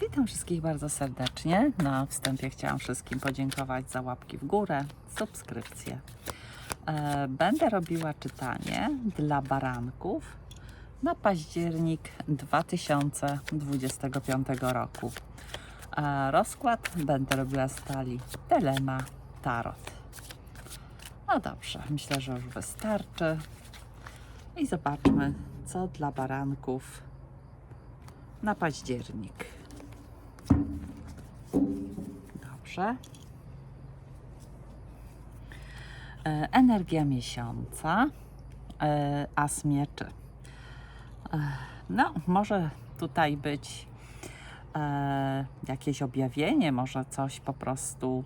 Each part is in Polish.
Witam wszystkich bardzo serdecznie. Na wstępie chciałam wszystkim podziękować za łapki w górę, subskrypcje. E, Będę robiła czytanie dla baranków na październik 2025 roku. E, Rozkład będę robiła z Telema Tarot. No dobrze, myślę, że już wystarczy. I zobaczmy, co dla baranków na październik. Dobrze. E, Energia miesiąca, e, as mieczy. E, No, może tutaj być jakieś objawienie, może coś po prostu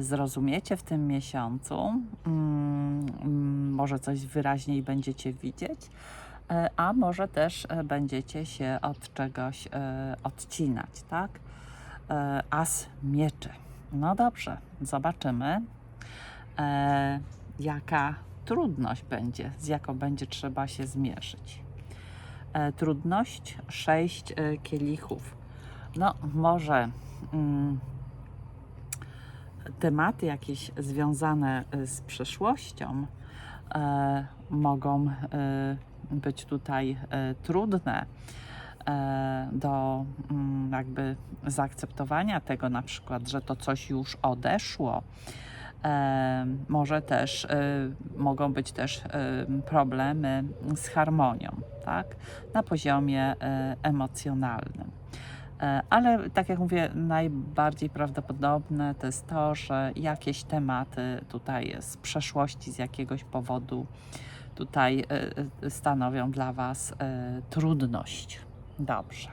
zrozumiecie w tym miesiącu, mm, mm, może coś wyraźniej będziecie widzieć, a może też e, będziecie się od czegoś e, odcinać, tak? E, As mieczy. No dobrze, zobaczymy, e, jaka trudność będzie, z jaką będzie trzeba się zmierzyć. E, Trudność sześć e, kielichów. No, może mm, tematy jakieś związane e, z przeszłością e, mogą e, być tutaj e, trudne e, do mm, jakby zaakceptowania tego na przykład, że to coś już odeszło. E, może też, mogą być też problemy z harmonią, tak? Na poziomie emocjonalnym. Ale tak jak mówię, najbardziej prawdopodobne to jest to, że jakieś tematy tutaj z przeszłości, z jakiegoś powodu tutaj e, e, stanowią dla Was e, trudność. Dobrze.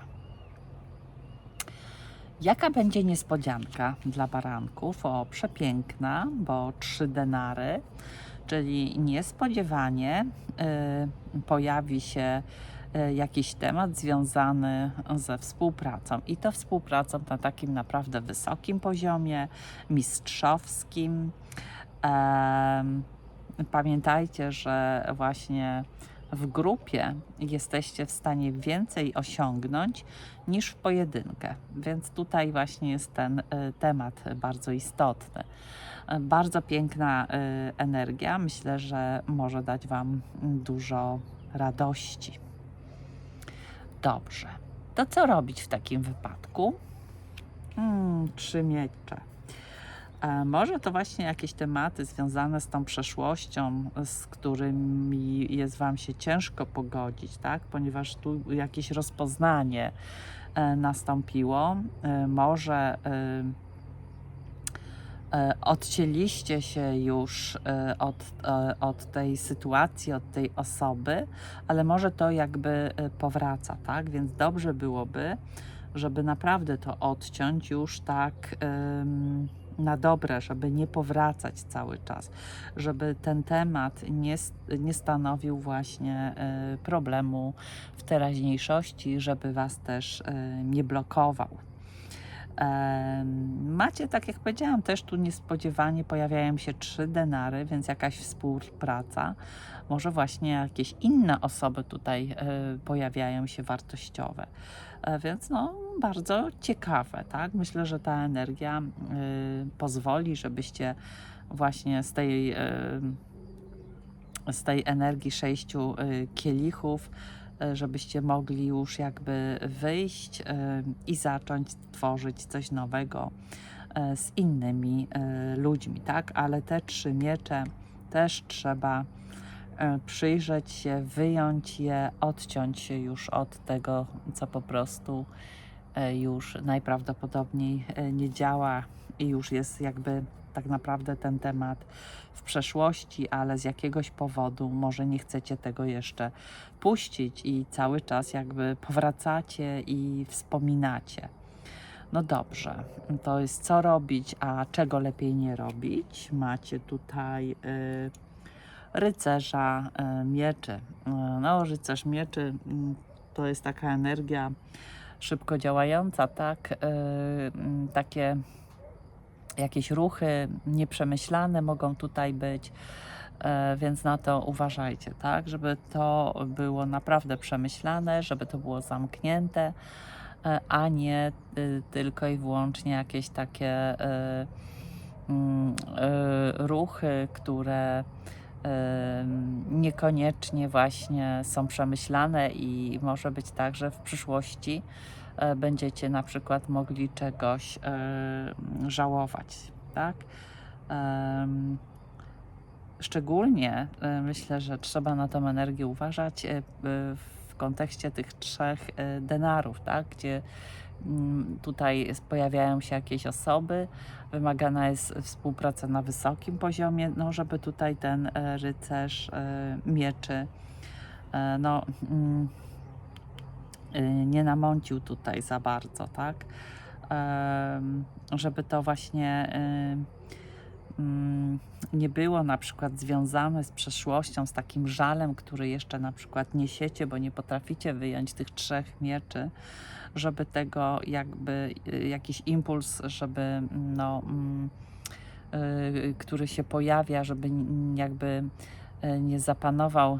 Jaka będzie niespodzianka dla baranków? O, przepiękna, bo trzy denary, czyli niespodziewanie pojawi się jakiś temat związany ze współpracą. I to współpracą na takim naprawdę wysokim poziomie, mistrzowskim. Pamiętajcie, że właśnie w grupie jesteście w stanie więcej osiągnąć niż w pojedynkę. Więc tutaj właśnie jest ten y, temat bardzo istotny. Y, Bardzo piękna y, energia. Myślę, że może dać Wam dużo radości. Dobrze. To co robić w takim wypadku? Hmm, trzy miecze. Może to właśnie jakieś tematy związane z tą przeszłością, z którymi jest Wam się ciężko pogodzić, tak? Ponieważ tu jakieś rozpoznanie e, nastąpiło. E, Może e, odcięliście się już od, od tej sytuacji, od tej osoby, ale może to jakby powraca, tak? Więc dobrze byłoby, żeby naprawdę to odciąć już tak em, na dobre, żeby nie powracać cały czas, żeby ten temat nie, nie stanowił właśnie e, problemu w teraźniejszości, żeby Was też e, nie blokował. Em, Macie, tak jak powiedziałam, też tu niespodziewanie pojawiają się trzy denary, więc jakaś współpraca. Może właśnie jakieś inne osoby tutaj e, pojawiają się wartościowe. E, Więc no, bardzo ciekawe, tak? Myślę, że ta energia y, pozwoli, żebyście właśnie z tej, y, z tej energii sześciu y, kielichów, żebyście mogli już jakby wyjść i zacząć tworzyć coś nowego y, z innymi y, ludźmi, tak? Ale te trzy miecze też trzeba e, przyjrzeć się, wyjąć je, odciąć się już od tego, co po prostu e, już najprawdopodobniej e, nie działa i już jest jakby tak naprawdę ten temat w przeszłości, ale z jakiegoś powodu może nie chcecie tego jeszcze puścić i cały czas jakby powracacie i wspominacie. No dobrze, to jest co robić, a czego lepiej nie robić. Macie tutaj y, rycerza y, mieczy. Y, no, rycerz mieczy mm, to jest taka energia szybko działająca, tak? Y, mm, takie jakieś ruchy nieprzemyślane mogą tutaj być. E, Więc na to uważajcie, tak? Żeby to było naprawdę przemyślane, żeby to było zamknięte, e, a nie y, tylko i wyłącznie jakieś takie mm, ruchy, które niekoniecznie właśnie są przemyślane i może być tak, że w przyszłości e, będziecie na przykład mogli czegoś e, żałować, tak? Szczególnie e, myślę, że trzeba na tą energię uważać w kontekście tych trzech denarów, tak? gdzie tutaj pojawiają się jakieś osoby, wymagana jest współpraca na wysokim poziomie, no żeby tutaj ten e, rycerz e, mieczy e, no, mm, nie namącił tutaj za bardzo, tak? Żeby to właśnie mm, nie było na przykład związane z przeszłością, z takim żalem, który jeszcze na przykład niesiecie, bo nie potraficie wyjąć tych trzech mieczy, żeby tego jakby y, jakiś impuls, żeby no, mm, y, który się pojawia, żeby jakby y, nie zapanował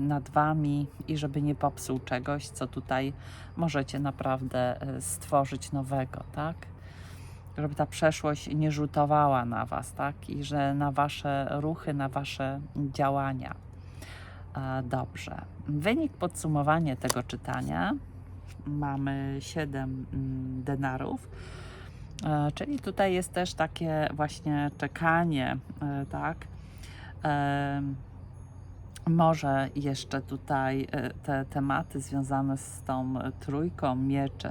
nad wami i żeby nie popsuł czegoś, co tutaj możecie naprawdę stworzyć nowego, tak? Żeby ta przeszłość nie rzutowała na was, tak? I że na wasze ruchy, na wasze działania. Dobrze. Wynik podsumowanie tego czytania. Mamy 7 denarów. E, Czyli tutaj jest też takie właśnie czekanie, e, tak? Em, Może jeszcze tutaj e, te tematy związane z tą trójką mieczy,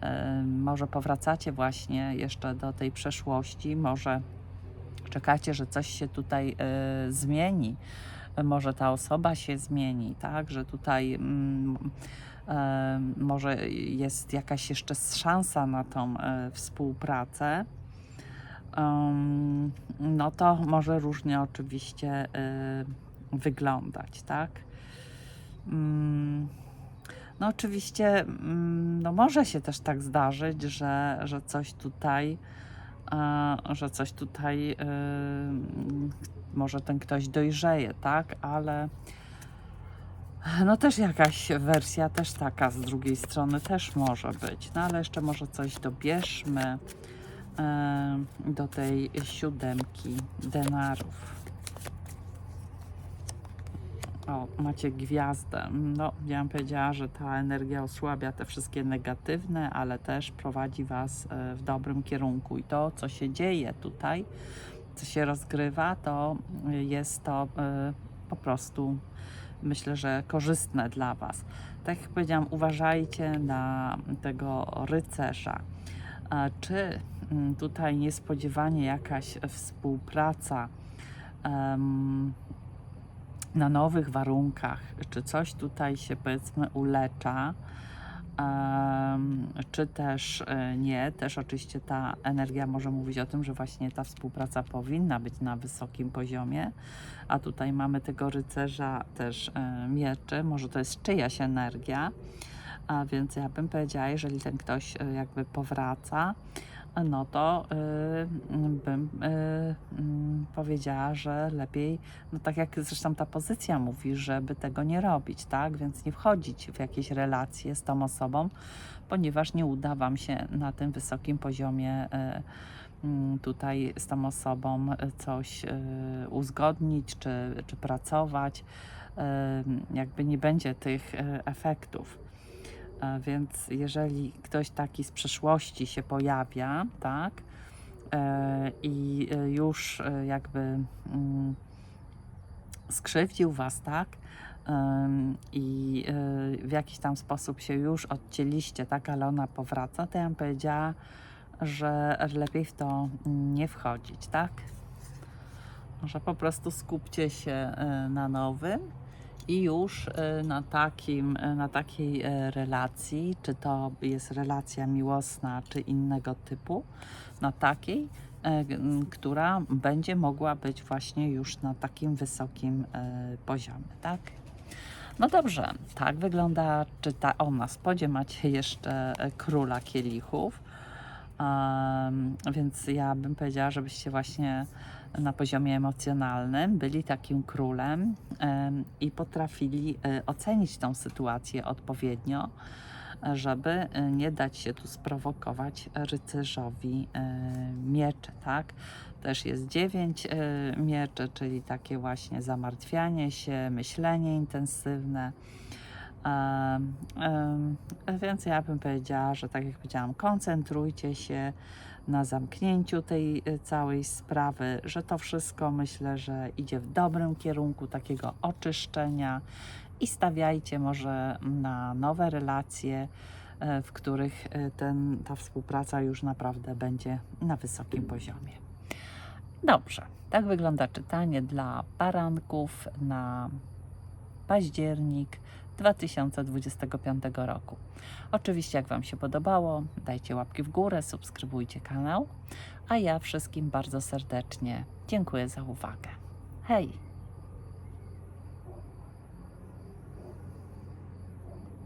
e, może powracacie właśnie jeszcze do tej przeszłości, może czekacie, że coś się tutaj e, zmieni, może ta osoba się zmieni, tak, że tutaj mm, e, może jest jakaś jeszcze szansa na tą e, współpracę. No to może różnie oczywiście y, wyglądać, tak? Mm, No oczywiście, mm, no może się też tak zdarzyć, że, że coś tutaj, e, że coś tutaj, może ten ktoś dojrzeje, tak? Ale no też jakaś wersja też taka z drugiej strony też może być. No ale jeszcze może coś dobierzmy e, do tej siódemki denarów. O, macie gwiazdę. No, ja bym powiedziała, że ta energia osłabia te wszystkie negatywne, ale też prowadzi Was e, w dobrym kierunku. I to, co się dzieje tutaj, co się rozgrywa, to jest to e, po prostu myślę, że korzystne dla Was. Tak jak powiedziałam, uważajcie na tego rycerza. Czy mm, tutaj niespodziewanie jakaś współpraca em, na nowych warunkach, czy coś tutaj się powiedzmy ulecza, czy też e, nie. Też oczywiście ta energia może mówić o tym, że właśnie ta współpraca powinna być na wysokim poziomie, a tutaj mamy tego rycerza też e, mieczy, może to jest czyjaś energia, a więc ja bym powiedziała, jeżeli ten ktoś e, jakby powraca, no to y, bym y, mm, powiedziała, że lepiej, no tak jak zresztą ta pozycja mówi, żeby tego nie robić, tak? Więc nie wchodzić w jakieś relacje z tą osobą, ponieważ nie uda Wam się na tym wysokim poziomie y, mm, tutaj z tą osobą coś uzgodnić czy, czy pracować. Jakby nie będzie tych efektów. E, Więc jeżeli ktoś taki z przeszłości się pojawia, tak, e, i e, już jakby mm, skrzywdził was, tak, i w jakiś tam sposób się już odcięliście, tak, ale ona powraca, to ja bym powiedziała, że lepiej w to nie wchodzić, tak? Może po prostu skupcie się na nowym i już e, na, takim, e, na takiej e, relacji, czy to jest relacja miłosna, czy innego typu, na takiej, która będzie mogła być właśnie już na takim wysokim poziomie, tak? No dobrze, tak wygląda czyta ona. Spodzie macie jeszcze króla kielichów, Em, więc ja bym powiedziała, żebyście właśnie na poziomie emocjonalnym byli takim królem em, i potrafili e, ocenić tą sytuację odpowiednio żeby e, nie dać się tu sprowokować rycerzowi e, mieczy, tak? Też jest dziewięć mieczy, czyli takie właśnie zamartwianie się, myślenie intensywne. Więc ja bym powiedziała, że tak jak powiedziałam, koncentrujcie się na zamknięciu tej y, całej sprawy, że to wszystko myślę, że idzie w dobrym kierunku takiego oczyszczenia i stawiajcie może na nowe relacje, e, w których e, ten, ta współpraca już naprawdę będzie na wysokim poziomie. Dobrze, tak wygląda czytanie dla baranków na październik 2025 roku. Oczywiście, jak Wam się podobało, dajcie łapki w górę, subskrybujcie kanał, a ja wszystkim bardzo serdecznie dziękuję za uwagę. Hej!